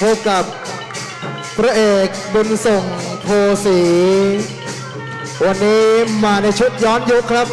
พบกับพระเอกบุญส่งโพสี วันนี้มาในชุดย้อนยุคครับ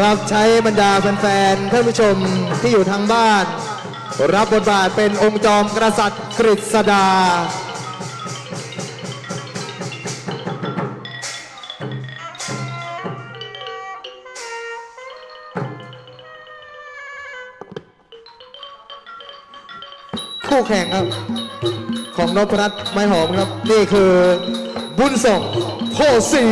รับใช้บรรดาแฟนๆท่านผู้ชมที่อยู่ทางบ้าน รับบทบาทเป็นองค์จอมกษัตริย์กฤษดา คู่แข่งครับ ของนพรัตน์ไม้หอมครับ นี่คือบุญส่งโพสี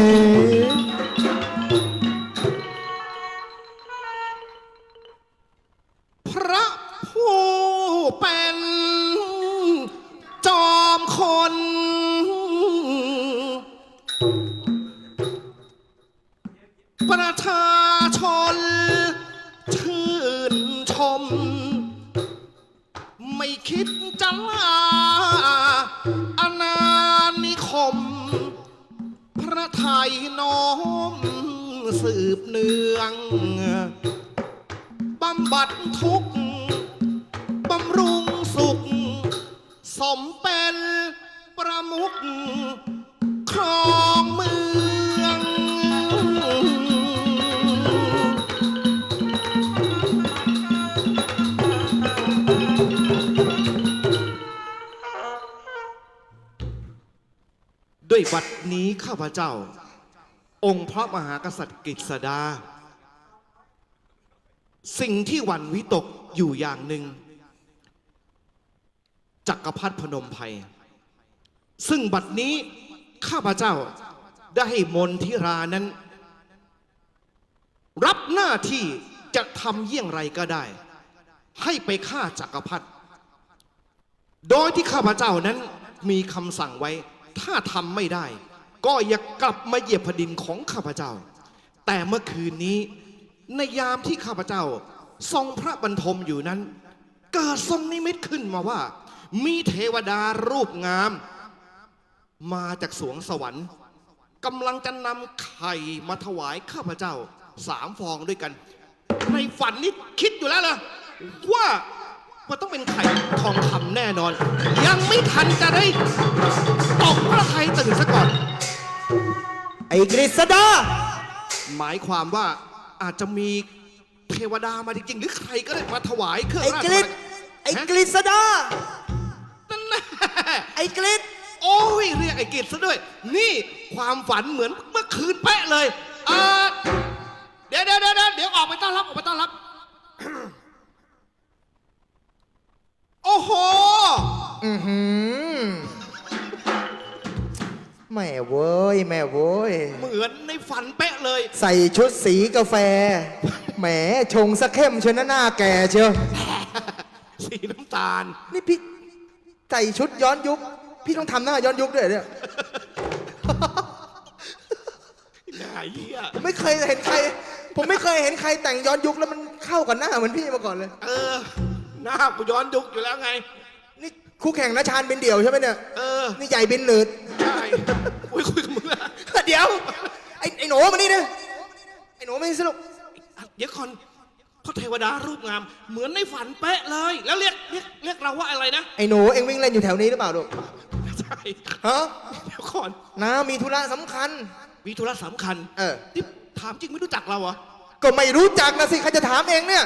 พระผู้เป็น จอมคน ทุกข์บำรุงสุข สมเป็นประมุขครองเมือง ด้วยบัดนี้ข้าพเจ้า องค์พระมหากษัตริย์กฤษดา สิ่งที่หวั่นวิตกอยู่อย่างหนึ่งจักรพรรดิพนมไพรซึ่งบัดนี้ข้าพเจ้าได้ให้มนทิรานั้น รับหน้าที่จะทำเยี่ยงไรก็ได้ ให้ไปฆ่าจักรพรรดิโดยที่ข้าพเจ้านั้นมีคำสั่งไว้ ถ้าทำไม่ได้ ก็อย่ากลับมาเหยียบแผ่นดินของข้าพเจ้า แต่เมื่อคืนนี้ ในยามที่ข้าพเจ้า ทรงพระบรรทมอยู่นั้น เกิดทรงนิมิตขึ้นมาว่า มีเทวดารูปงาม มาจากสวงสวรรค์กำลังจะนำไข่มาถวายข้าพเจ้าสามฟองด้วยกัน ในฝันนี้คิดอยู่แล้วล่ะว่าว่าต้องเป็นไข่ทองคำแน่นอน ยังไม่ทันจะได้ตกพระไทยตื่นซะก่อน ไอ้กฤษดา หมายความว่า อาจจะมีเทวดามาจริงๆ หรือใครก็ได้มาถวายเครื่องไอ้ราชกฤษไอ้กฤษดานั่นแน่ไอ้กฤษโอ้ยเรียกไอ้กิจซะด้วย นี่ความฝันเหมือนเมื่อคืนเป๊ะเลยเอ่อเดี๋ยวเดี๋ยวเดี๋ยวเดี๋ยวเดี๋ยวออกไปต้อนรับออกไปต้อนรับ โอ้โห อือหือแม่เว้ยแม่เว้ย เหมือนใน ฝันเป๊ะเลย ใส่ชุดสีกาแฟ แหมชงสะเข้มเชียวนะหน้าแก่เชียว สีน้ำตาล นี่พี่ใส่ชุดย้อนยุค พี่ต้องทำหน้าย้อนยุคด้วยเหรอเนี่ยหน้าเหี้ยผมไม่เคยเห็นใคร ผมไม่เคยเห็นใครแต่งย้อนยุคแล้วมันเข้ากับหน้าเหมือนพี่มาก่อนเลย เออ หน้ากูย้อนยุคอยู่แล้วไง นี่คู่แข่งนะชาญบินเดี่ยวใช่ไหมเนี่ย เออ นี่ใหญ่บินหนืด ใช่คุยคุยกับมึงอะ เดี๋ยว ไอ้ไอ้หนูมานี่นะไอ้หนูไม่สนุกเดี๋ยวก่อนพระเทวดารูปงาม เหมือนในฝันเป๊ะเลย แล้วเรียกเรียกเรียกเราว่าอะไรนะไอ้หนูเอ็งวิ่งเล่นอยู่แถวนี้หรือเปล่าลูกใช่ฮะเดี๋ยวก่อนน้ามีธุระสำคัญ มีธุระสำคัญเออ ที่ถามจริงไม่รู้จักเราเหรอก็ไม่รู้จักนะสิใครจะถามเองเนี่ย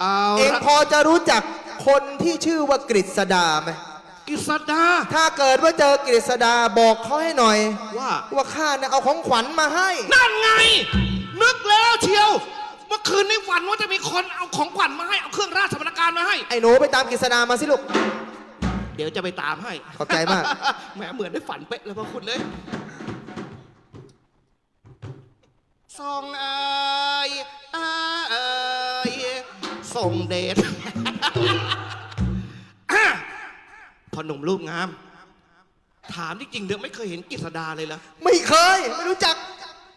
เอาเองละพอจะรู้จักคนที่ชื่อว่ากฤษดาไหม กิษดา ถ้าเกิดว่าเจอกฤษดาบอกเขาให้หน่อย ว่า ว่าข้าเนี่ยเอาของขวัญมาให้ นั่นไง นึกแล้วเชียว เมื่อคืนในฝันว่าจะมีคนเอาของขวัญมาให้ เอาเครื่องราชบรรณาการมาให้ ไอ้หนูไปตามกฤษดามาสิลูก เดี๋ยวจะไปตามให้ขอบใจมาก แหมเหมือนได้ฝันเป๊ะเลยพระคุณเลยทรงเอ่ยเอ่ยทรงเดชอะ พอหนุ่มรูปงาม ถามจริงๆเดี๋ยวไม่เคยเห็นกิษดาเลยเหรอไม่เคย ไม่รู้จัก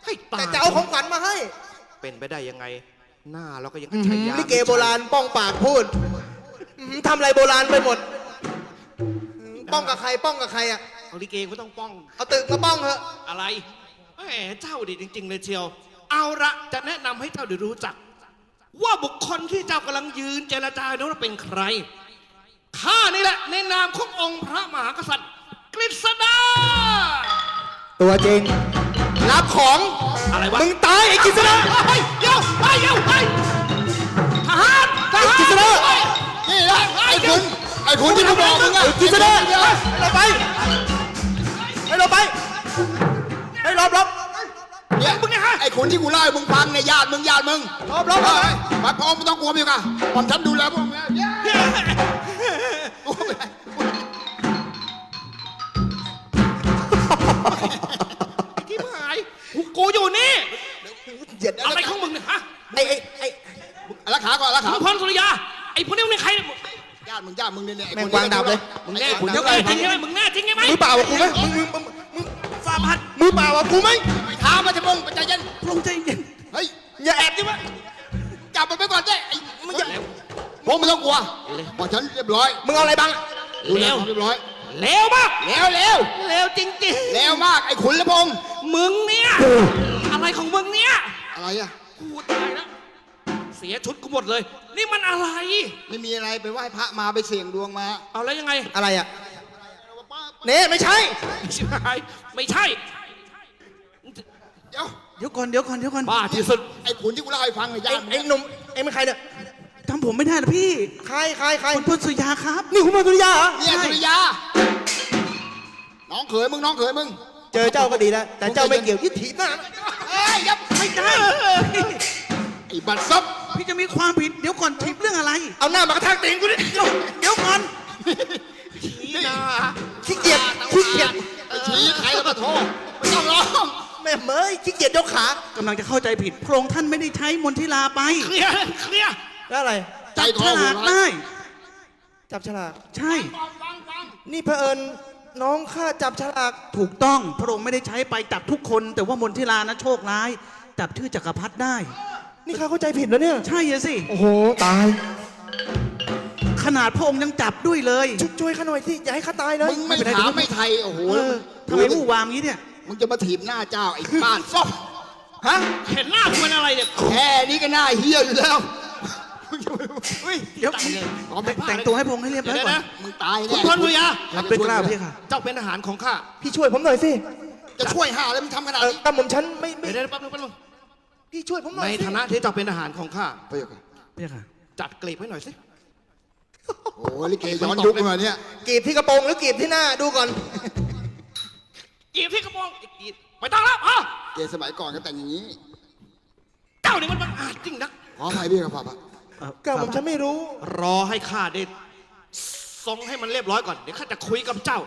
ให้ตาแต่ยจะเอาของขวัญมาให้เป็นไปได้ยังไง หน้าเราก็ยังอื้อใช้หือยาลิเกโบราณป้องปากพูดอื้อหือทำอะไรโบราณไปหมดอื้อป้องกับใครป้องกับใครอะเอาลิเกก็ต้องป้อง เอาตึกมาป้องเถอะ อะไรแหมเจ้าดีจริง ๆ เลยเชียว เอาละจะแนะนำให้เจ้าได้รู้จัก ว่าบุคคลที่เจ้ากำลังยืนเจรจานั้นเป็นใคร ข้านี่แหละในนามขององค์พระมหากษัตริย์ กฤษดา ตัวจริง รับของอะไรวะ มึงตายไอ้กิษณะเฮ้ยเดี๋ยวเฮ้ยเดี๋ยวเฮ้ยทหารทหารไอ้กิษณะเฮ้ยนี่แหละไอ้คุณไอ้คุณที่กูบอกมึงอะไอ้กิษณะไอ้คุณให้เราไปให้เราไปให้รอบรอบเนี่ยไอ้คุณที่กูเล่าให้มึงฟังเนี่ยญาติมึงญาติมึงรอบรอบเฮ้ยมาพร้อมไม่ต้องกลัวพี่กันผมฉันดูแลพวกมึงแล้วเาติมึงญาติมึงเนี่ยเนี่ยไอ้แม่งคนวางดาบเลยมึงแน่แน่มึงเดี๋ยวแน่ไอ้จริงใช่ไหมมึงแน่จริงใช่ไหมมือเปล่ากับกูไหมมึงมึงมึงมึงฟาพัดมือเปล่ากับกูไหมไม่ท้ามาจะมึงใจเย็นลงใจเย็นเฮ้ยอย่าแอบดิวะจับมันไปก่อนเจ้ไอ้มึงอย่าพวกมึงต้องกลัวพอฉันเรียบร้อยมึงเอาอะไรบังดูแลความเรียบร้อยเลวมากแล้วแล้วเลวจริงแล้วมากไอ้ขุนและพงษ์ๆมึงเนี่ยอะไรของมึงเนี่ยอะไรอะกูตายแล้วเสียชุดกูหมดเลย นี่มันอะไร ไม่มีอะไรไปไหว้พระมาไปเสี่ยงดวงมา เอาแล้วยังไงอะไรอะเน่ไม่ใช่ ไม่ใช่ไม่ใช่ เดี๋ยวเดี๋ยวก่อนเดี๋ยวก่อนเดี๋ยวก่อนบ้าที่สุดไอ้ขุนที่กูเล่าให้ฟังเนี่ยไอ้ญาติมึงไอ้หนุ่มไอ้เป็นใครเนี่ยจำผมไม่ได้เหรอพี่ใครใครใครคุณพลสุริยาครับ นี่คุณมาตุริยาเหรอเนี่ยสุริยา น้องเขยมึงน้องเขยมึงเจอเจ้าก็ดีแล้วแต่เจ้าไม่เกี่ยวยึดถีบหน้านะเฮ้ยยับไม่ได้ไอ้บัตรซบ พี่จะมีความผิดเดี๋ยวก่อนทิปเรื่องอะไร เอาหน้ามากระแทกตีนกูดิเดี๋ยวเดี๋ยวก่อนนี่นะขี้เกียจขี้เกียจไอ้ชี้ใครแล้วก็โทษไม่ต้องร้องแม่เมยขี้เกียจยกขากำลังจะเข้าใจผิดพระองค์ท่านไม่ได้ใช้มนทิลาไปเคลียร์เคลียร์แล้วอะไร ใจจับคฉอหัวลากร้ายได้ จับฉลาก ใช่นี่เผอิญน้องข้าจับฉลาก ถูกต้องพระองค์ไม่ได้ใช้ไปจับทุกคน แต่ว่ามนทิลานะโชคร้าย จับชื่อจักรพรรดิได้ นี่ข้าเข้าใจผิดแล้วเนี่ย ใช่อะสิ โอ้โห ตาย ขนาดพระองค์ยังจับด้วยเลยช่วยช่วยข้าหน่อยสิอย่าให้ข้าตายเลยมึงไม่ถามไม่ไทย โอ้โหเออทำไมผู้วามงี้เนี่ย มึงจะมาถีบหน้าเจ้าไอ้บ้านซบฮะเห็นหน้ากูเป็นอะไรเนี่ยแค่นี้ก็หน้าเฮี้ยอยู่แล้วมึงจะไม่เฮ้ยเดี๋ยวตายเลยอ๋อไม่แต่งตัวให้พระองค์ให้เรียบร้อยเดี๋ยวก่อนนะมึงตายคุณแน่พลสุริยารับเป็นกล้าวพี่ค่ะ เจ้าเป็นทหารของข้า พี่ช่วยผมหน่อยสิ จะช่วยหาอะไรมึงทำขนาดเออนี้กำผมฉันไม่ไม่ เดี๋ยวเดี๋ยวแป๊บนึงแป๊บนึง พี่ช่วยผมหน่ในอยสิฐานะที่เจ้าเป็นทหารของข้าไปก่อนพี่ค่ะ จัดกลีบให้หน่อยสิ โอ้โหลิเกย้อนยุคมาเนี่ยกรีบที่กระโปรงหรือกรีบที่หน้าดูก่อนกรีบที่กระโปรงกรีบไม่ต้องแล้วอะเกสมัยก่อนก็แต่งอย่างนี้เจ้านี่มันบังอาจจริงนัก ขออภัยพี่ครับพ่อเอ่อกำผมฉันไม่รู้ รอให้ข้าได้ทรงให้มันเรียบร้อยก่อน เดี๋ยวข้าจะคุยกับเจ้า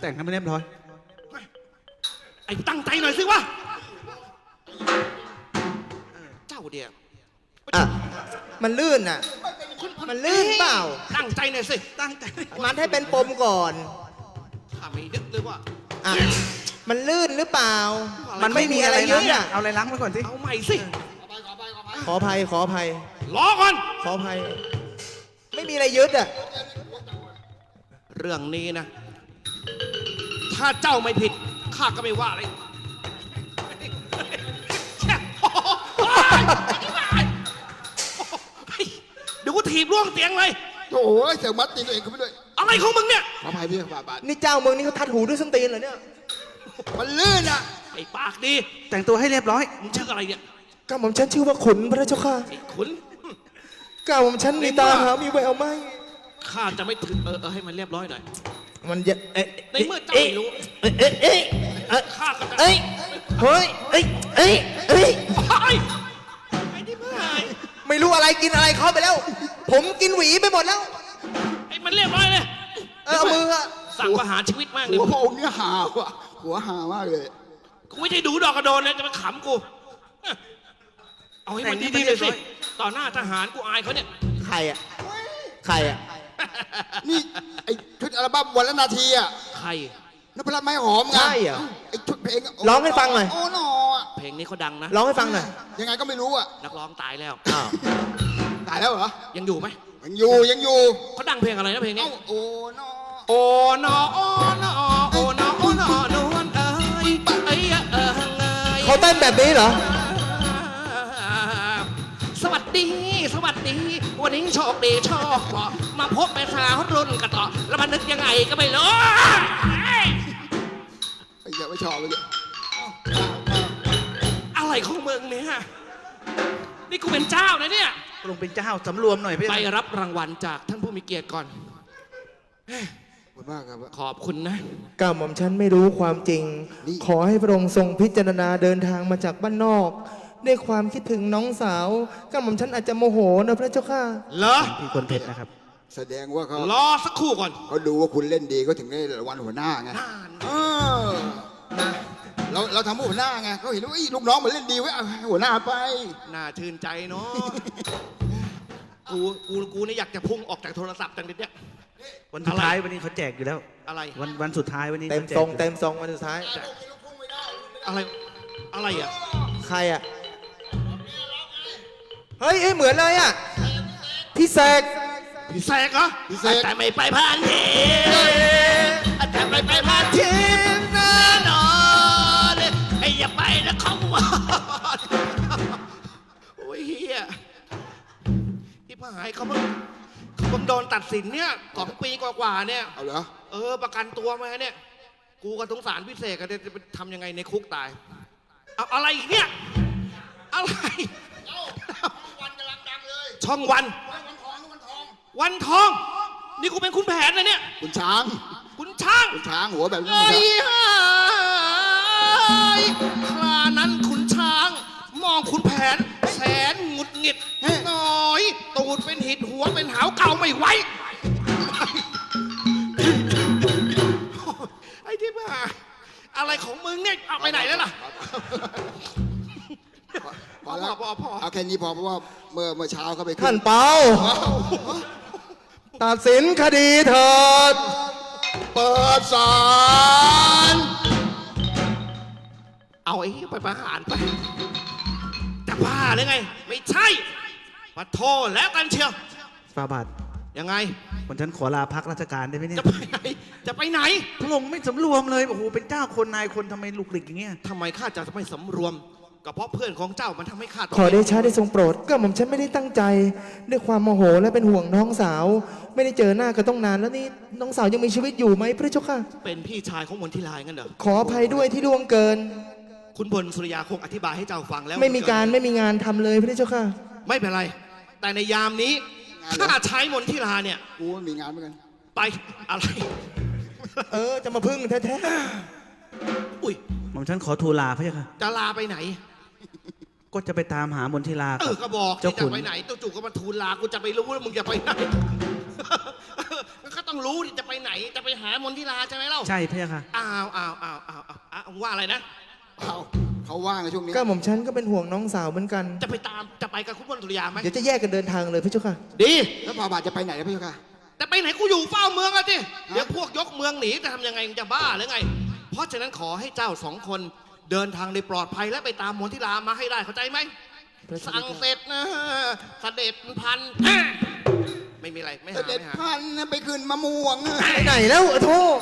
แต่งให้มันเรียบร้อย ไอ้ตั้งใจหน่อยสิวะ เจ้าเดียวอะมันลื่นอะมันลื่นเปล่า ตั้งใจหน่อยสิ ตั้งใจมันให้เป็นปมก่อนข้าไม่นึกเลยว่า อะมันลื่นหรือเปล่า มันไม่มีอะไรยึล้าดงอะเอาอะไรล้างไว้ก่อนสิ เอาใหม่สิ ขออภัยขออภัย รอก่อน ขออภัย ไม่มีอะไรยึดอะเรื่องนี้นะ ถ้าเจ้าไม่ผิด ข้าก็ไม่ว่าอะไร ถีบร่วงเตียงเลย โอ้โหเสียงมัดตีนตัวเองเข้าไปด้วยอะไรของมึงเนี่ย ขออภัยพี่ครับบาทนี่เจ้าเมืองนี่เขาทัดหูด้วยส้นตีนเหรอเนี่ย มันลื่นอะไอ้ปากดี แต่งตัวให้เรียบร้อย มึงชื่ออะไรเนี่ยกำผมฉันชื่อว่าขุนพระเจ้าค่ะไอ้ขุนกำผมฉันมีตาหามีแววไหมข้าจะไม่ถึงเออเออให้มันเรียบร้อยหน่อย มันจะเอ๊ะในเมื่อเจ้าไม่รู้ เอ๊ะเอ๊ะเอ๊ะเอ๊ะข้าก็จะเอ้ยเฮ้ยเอ้ยเอ้ยเอ้ยไอ้ไอ้ที่พาย ไม่รู้อะไรกินอะไรเข้าไปแล้ว ผมกินหวีไปหมดแล้ว ไอ้มันเรียบร้อยเลยเออเอามืออะสั่งประหารชีวิตมากเลยหัวพระองค์เนี่ยหาวอะหัวหามากเลย กูไม่ใช่ดูดอกกระโดนนะจะมาขำกู เอาให้มันแต่งดีดีๆๆเลยสิเรียบร้อยต่อหน้าทหารกูอายเขาเนี่ย ใครอะใครอะนี่ไอ้ชุดอัลบั้มวันละนาทีอะใครนพรัตน์ไม้หอมไงใช่เหรอ ไอ้ชุดเพลงะร้องให้ฟังหน่อย โอ้หนออะ เพลงนี้เขาดังนะ ร้องให้ฟังหน่อยยังไงก็ไม่รู้อะนักร้องตายแล้ว อ้าวตายแล้วเหรอยังอยู่ไหมยังอยู่ยังอยู่เขาดังเพลงอะไรนะเพลงนี้ เอ้าโอ้หนอโอ้นอโอ้นอโอ้นอโอ้นอนวลเอ้ยเอ้ยเอ้ยเขาเต้นแบบนี้เหรอ สวัสดี สวัสดี วันนี้โชคดีโชคพอมาพบแม่สาวรุ่นกันต่อแล้วมันนึกยังไงก็ไม่รู้ ไอ้เหี้ยไม่ชอบเลย อะไรของมึงเนี่ยนี่กูเป็นเจ้านะเนี่ย ลงเป็นเจ้าสำรวมหน่อยพี่ไปรับรางวัลจากท่านผู้มีเกียรติก่อน ขอบคุณมากครับ ขอบคุณนะ ก้าวหม่อมฉันไม่รู้ความจริง นี่ ขอให้พระองค์ทรงพิจารณาเดินทางมาจากบ้านนอก ด้วยความคิดถึงน้องสาวก้าวหม่อมฉันอาจจะโมโหนะพระเจ้าค่ะ เหรอ พี่คนเพชรนะครับ แสดงว่าเขารอสักครู่ก่อน เขาดูว่าคุณเล่นดีเขาถึงได้รางวัลหัวหน้าไงนานเออนะ เราเราทำหัวหน้าไงเขาเห็นว่าเอ้ยลูกน้องมันเล่นดีไว้ยเอาให้หัวหน้าไป น่าชื่นใจเนาะ กู กู กูนี่อยากจะพุ่งออกจากโทรศัพท์จังเลยเนี่ย วันสุดท้ายวันนี้เขาแจกอยู่แล้ว อะไร วันวันสุดท้ายวันนี้เต็มขาแจกทรงอยู่เต็มทรงวันสุดท้าย อะไร อะไรอะ ใครอะ เฮ้ยเอ้ยเหมือนเลยอะ พี่เสกพี่แสกเหรอพี่แสกแต่ไม่ไปผ่านทีายเขาเพิ่งเขาเพิ่งโดนตัดสินเนี่ยสองปีกว่าๆเนี่ย เอาเหรอเออ ประกันตัวมาเนี่ย กูก็สงสารพิเศษกันจะไปทำยังไงในคุกตาย เอาอะไรอีกเนี่ย อะไรวันกำลังดังเลยช่องวัน วันทองวันทองวันทอง นี่กูเป็นคุณแผนนะเนี่ย คุณช้าง คุณช่างคุณช้างหัวแบบนี้เอ้คุณยช้างเฮ้ยครานั้นคุณช้าง มองคุณแผน แสนหงุดหงิดหน่อย ตูดเป็นหิดหัวเป็นหาวเก่าไม่ไหวไอ้ที่มาอะไรของมึงเนี่ยเอาไปไหนแล้วล่ะ พอแล้วพอพอพอ เอาแค่นี้พอเพราะว่าเมื่อเมื่อเช้าเขาไปขึ้ท่านเปาตัดสินคดีเถิด เปิดศาลเอาไอ้เหี้ยไปประหารไปจะบ้าหรือไง ไม่ใช่ ปะโทษแล้วกันเชียวฟาบาทยังไง วันฉันขอลาพักราชการได้ไหมเนี่ยจะไปไหน จะไปไหน พระองค์ไม่สำรวมเลย โอ้โห เป็นเจ้าคนนายคนทำไมลุกหลิกอย่างเงี้ย ทำไมข้าจะไม่สำรวมก็เพราะเพื่อนของเจ้ามันทำให้ข้าต้งขอได้ช้าได้ทรงโปรดก้าวหม่อมฉันไม่ได้ตั้งใจ ด้วยความโมโหและเป็นห่วงน้องสาว ไม่ได้เจอหน้ากันต้องนานแล้วนี่น้องสาวยังมีชีวิตอยู่ไหมพระเจ้าค่ะ เป็นพี่ชายของมนทิลายงั้นเหรอ ขออภัยด้วยที่ล่วงเกิน คุณพลสุริยาคงอธิบายให้เจ้าฟังแล้วไม่มีการไม่มีงานทำเลยพระเจ้าค่ะ ไม่เป็นไร แต่ในยามนี้ข้าใช้มนทิลาเนี่ย กูไม่มีงานเหมือนกันไปอะไร เออ จะมาพึ่งแท้อุ้ยหม่อมฉันขอทูลลาพระเจ้าค่ะ จะลาไปไหน ก็จะไปตามหามนทิลาเอกัอบก็บอกเจ้าที่จะขุนไปไหนตัวจู่ก็มาทูลลากูจะไปรู้ว่ามึงจะไปไหนก็ต้องรู้ที่จะไปไหน จะไปหามนทิลาใช่ไหมเล่าใช่พระเจ้าค่ะอ้าวอ้าวอ้าวอ้าวอ้าวอ้าวว่าอะไรนะเขา เขาว่างในช่วงนี้ๆก้าวหม่อมฉันก็เป็นห่วงน้องสาวเหมือนกัน จะไปตามจะไปกับคุณพลสุริยาไหมเดี๋ยวจะแยกกันเดินทางเลยพระเจ้าค่ะ ดีแล้วพาบาทจะไปไหนนะพี่เจ้าค่ะ แต่ไปไหนกูอยู่เฝ้าเมืองอะจิเดี๋ยวพวกยกเมืองหนีจะทำยังไงมึงจะบ้าหรือไง เพราะฉะนั้นขอให้เจ้าสองคนเดินทางในปลอดภัยและไปตามมนทิลามาให้ได้เข้าใจไหมสั่งเสร็จนะเสด็จพันไม่มีอะไรไม่เสหาด็จไม่หาพันธุ์ไปขึ้นมะม่วงไปไหนแล้วโทษ